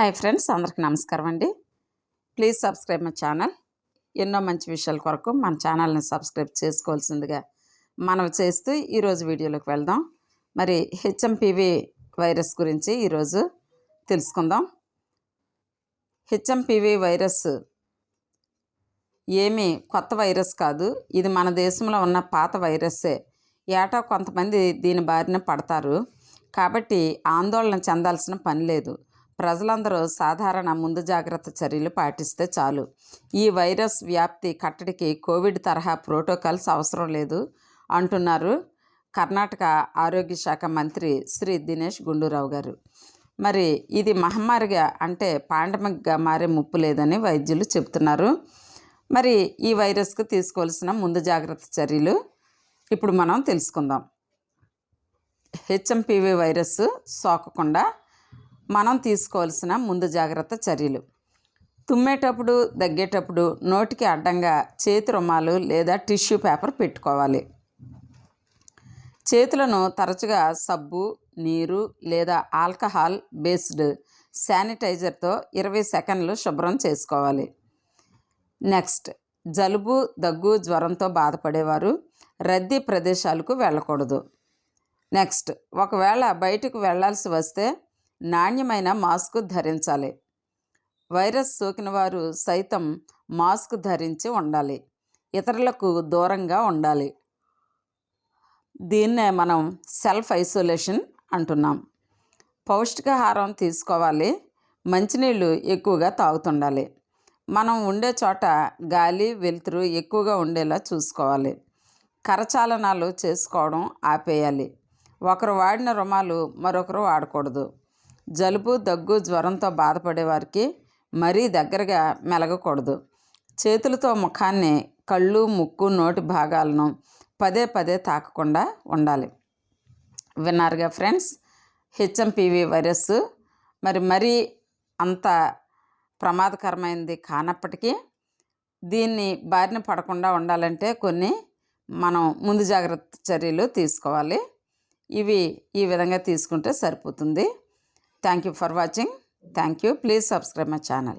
Hi friends అందరికి నమస్కారం అండి ప్లీజ్ సబ్స్క్రైబ్ మై ఛానల్ ఎన్నో మంచి విషయాల కొరకు మన ఛానల్ని సబ్స్క్రైబ్ చేసుకోవాల్సిందిగా మనం చేస్తూ ఈరోజు వీడియోలోకి వెళ్దాం మరి హెచ్ఎంపివి వైరస్ గురించి ఈరోజు తెలుసుకుందాం హెచ్ఎంపివి వైరస్ ఏమీ కొత్త వైరస్ కాదు ఇది మన దేశంలో ఉన్న పాత వైరస్సే ఏటా కొంతమంది దీని బారిన పడతారు కాబట్టి ఆందోళన చెందాల్సిన పని లేదు ప్రజలందరూ సాధారణ ముందు జాగ్రత్త చర్యలు పాటిస్తే చాలు ఈ వైరస్ వ్యాప్తి కట్టడికి కోవిడ్ తరహా ప్రోటోకాల్స్ అవసరం లేదు అంటున్నారు కర్ణాటక ఆరోగ్య శాఖ మంత్రి శ్రీ దినేష్ గుండూరావు గారు మరి ఇది మహమ్మారిగా అంటే పాండమిక్గా మారే ముప్పు లేదని వైద్యులు చెబుతున్నారు మరి ఈ వైరస్కు తీసుకోవాల్సిన ముందు జాగ్రత్త చర్యలు ఇప్పుడు మనం తెలుసుకుందాం హెచ్ఎంపివి వైరస్ సోకకుండా మనం తీసుకోవాల్సిన ముందు జాగ్రత్త చర్యలు తుమ్మేటప్పుడు దగ్గేటప్పుడు నోటికి అడ్డంగా చేతి రుమాలు లేదా టిష్యూ పేపర్ పెట్టుకోవాలి చేతులను తరచుగా సబ్బు నీరు లేదా ఆల్కహాల్ బేస్డ్ శానిటైజర్తో ఇరవై సెకండ్లు శుభ్రం చేసుకోవాలి నెక్స్ట్ జలుబు దగ్గు జ్వరంతో బాధపడేవారు రద్దీ ప్రదేశాలకు వెళ్ళకూడదు నెక్స్ట్ ఒకవేళ బయటకు వెళ్ళాల్సి వస్తే నాణ్యమైన మాస్క్ ధరించాలి వైరస్ సోకిన వారు సైతం మాస్క్ ధరించి ఉండాలి ఇతరులకు దూరంగా ఉండాలి దీన్నే మనం సెల్ఫ్ ఐసోలేషన్ అంటున్నాం పౌష్టికాహారం తీసుకోవాలి మంచినీళ్ళు ఎక్కువగా తాగుతుండాలి మనం ఉండే చోట గాలి వెలుతురు ఎక్కువగా ఉండేలా చూసుకోవాలి కరచాలనాలు చేసుకోవడం ఆపేయాలి ఒకరు వాడిన రుమాలు మరొకరు వాడకూడదు జలుబు దగ్గు జ్వరంతో బాధపడేవారికి మరీ దగ్గరగా మెలగకూడదు చేతులతో ముఖాన్ని కళ్ళు ముక్కు నోటి భాగాలను పదే పదే తాకకుండా ఉండాలి విన్నారుగా ఫ్రెండ్స్ హెచ్ఎంపివి వైరస్ మరి మరీ అంత ప్రమాదకరమైనది కానప్పటికీ దీన్ని బారిన పడకుండా ఉండాలంటే కొన్ని మనం ముందు జాగ్రత్త చర్యలు తీసుకోవాలి ఇవి ఈ విధంగా తీసుకుంటే సరిపోతుంది Thank you for watching. Thank you. Please subscribe my channel.